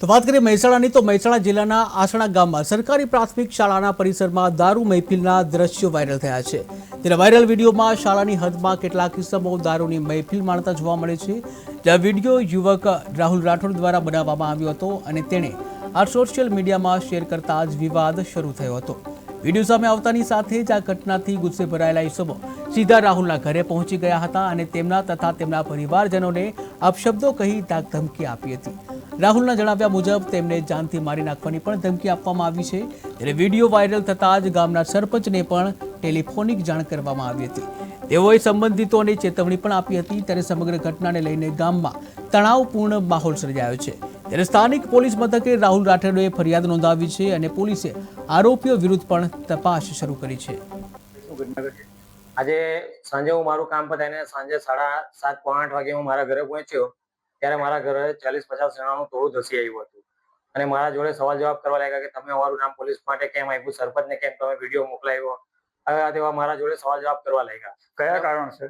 તો વાત કરીએ મહેસાણાની, તો મહેસાણા જિલ્લાના આસણા ગામમાં સરકારી પ્રાથમિક શાળાના પરિસરમાં દારૂ મહેફિલના દ્રશ્યો વાયરલ થયા છે. ત્યારે વાયરલ વિડીયોમાં શાળાની હદમાં કેટલાક કિસ્સામાં દારૂની મહેફિલ માણતા જોવા મળે છે. જ્યાં વીડિયો યુવક રાહુલ રાઠોડ દ્વારા બનાવવામાં આવ્યો હતો અને તેણે આ સોશિયલ મીડિયામાં શેર કરતા જ વિવાદ શરૂ થયો હતો. વીડિયો સામે આવતાની સાથે જ આ ઘટનાથી ગુસ્સે ભરાયેલા ઈસમો સીધા રાહુલના ઘરે પહોંચી ગયા હતા અને તેમના તથા તેમના પરિવારજનોને અપશબ્દો કહી ધમકી આપી હતી. રાહુલના જણાવ્યા મુજબ તેમને જાનથી મારી નાખવાની પણ ધમકી આપવામાં આવી છે. ત્યારે વીડિયો વાયરલ થતાં જ ગામના સરપંચને પણ ટેલિફોનિક જાણ કરવામાં આવી હતી. તેઓએ સંબંધિતોને ચેતવણી પણ આપી હતી. ત્યારે સમગ્ર ઘટનાને લઈને ગામમાં તણાવપૂર્ણ માહોલ સર્જાયો છે. ત્યારે સ્થાનિક પોલીસ મથકે રાહુલ રાઠોડે ફરિયાદ નોંધાવી છે અને પોલીસે આરોપીઓ વિરુદ્ધ પણ તપાસ શરૂ કરી છે. આજે સાંજે હું મારું કામ પતાવીને સાંજે સાડા સાત પોણા આઠ વાગે હું મારા ઘરે પહોંચ્યો ત્યારે મારા ઘરે ચાલીસ પચાસ જણાનું ટોળું ધસી આવ્યું હતું. અને મારા જોડે સવાલ જવાબ કરવા લાગ્યા કે તમે અમારું નામ પોલીસ માટે કેમ આપ્યું સરપંચને કેમ તમે વીડિયો મોકલાવ્યો? હવે તેવા મારા જોડે સવાલ જવાબ કરવા લાગ્યા. કયા કારણ છે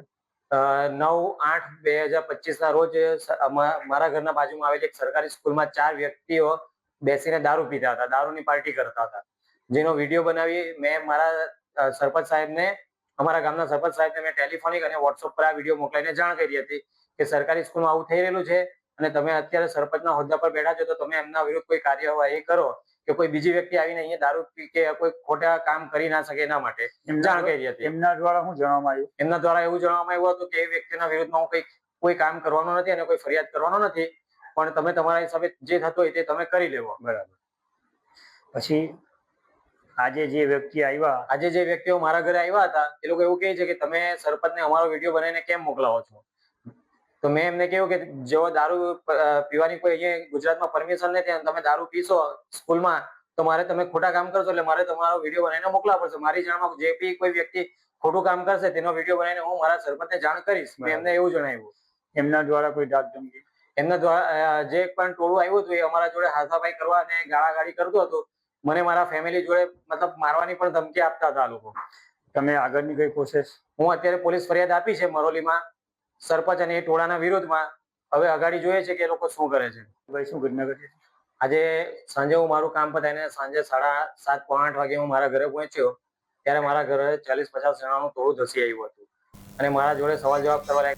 નવ આઠ બે હજાર પચીસ ના રોજ મારા ઘરના બાજુમાં આવેલી એક સરકારી સ્કૂલમાં ચાર વ્યક્તિઓ બેસીને દારૂ પીતા હતા, દારૂની પાર્ટી કરતા હતા. જેનો વીડિયો બનાવી મેં મારા સરપંચ સાહેબને, અમારા ગામના સરપંચ સાહેબને મેં ટેલિફોનિક અને વોટ્સઅપ પર આ વીડિયો મોકલાઈને જાણ કરી હતી કે સરકારી સ્કૂલમાં આવું થઈ રહેલું છે અને તમે અત્યારે સરપંચના હોદ્દા પર બેઠા છો તો તમે એમના વિરુદ્ધ કોઈ કાર્યવાહી કરો. કે કોઈ બીજી વ્યક્તિ આવીને અહીંયા દારૂ પી કે કોઈ ખોટા કામ કરી ના શકે એના માટે. જાણ કરી હતી. એમના દ્વારા શું જણાવવામાં આવ્યું? એમના દ્વારા એવું જણાવવામાં આવ્યું હતું કે એ વ્યક્તિના વિરુદ્ધમાં હું કઈ કોઈ કામ કરવાનો નથી અને કોઈ ફરિયાદ કરવાનો નથી પણ તમે તમારા હિસાબે જે થતું હોય તે તમે કરી લેવો. બરાબર. પછી આજે જે વ્યક્તિ આવ્યા આજે જે વ્યક્તિઓ મારા ઘરે આવ્યા હતા એ લોકો એવું કહે છે કે તમે સરપંચને અમારો વીડિયો બનાવીને કેમ મોકલાવો છો? તો મેં એમને કહ્યું કે જો દારૂ પીવાની કોઈ અહીંયા ગુજરાતમાં પરમિશન નથી અને તમે દારૂ પીશો સ્કૂલમાં તો મારે તમે ખોટા કામ કરશો એટલે મારે તમારો વીડિયો બનાવીને મોકલવા પડશે. મારી જાણમાં જે બી કોઈ વ્યક્તિ ખોટું કામ કરશે તેનો વીડિયો બનાવીને હું મારા સરપંચને જાણ કરીશ. મેં એમને એવું જણાવ્યું. એમના દ્વારા કોઈ ડાક ધમકી? એમના દ્વારા જે પણ ટોળું આવ્યું હતું એ અમારા જોડે હાથાભાઈ કરવા અને ગાળાગાળી કરતું હતું. મને મારા ફેમિલી જોડે મતલબ મારવાની પણ ધમકી આપતા હતા લોકો. તમે આગળની કઈ પ્રોસેસ હું અત્યારે પોલીસ ફરિયાદ આપી છે મરોલીમાં. સરપંચ અને એ ટોળાના વિરોધમાં હવે અગાડી જોઈએ છે કે એ લોકો શું કરે છે. ભાઈ શું ઘટના ઘટી આજે સાંજે હું મારું કામ પતાવીને સાંજે સાડા સાત પોણા આઠ વાગે હું મારા ઘરે પહોંચ્યો ત્યારે મારા ઘરે ચાલીસ પચાસ જણાનું ટોળું ધસી આવ્યું હતું. અને મારા જોડે સવાલ જવાબ કરવા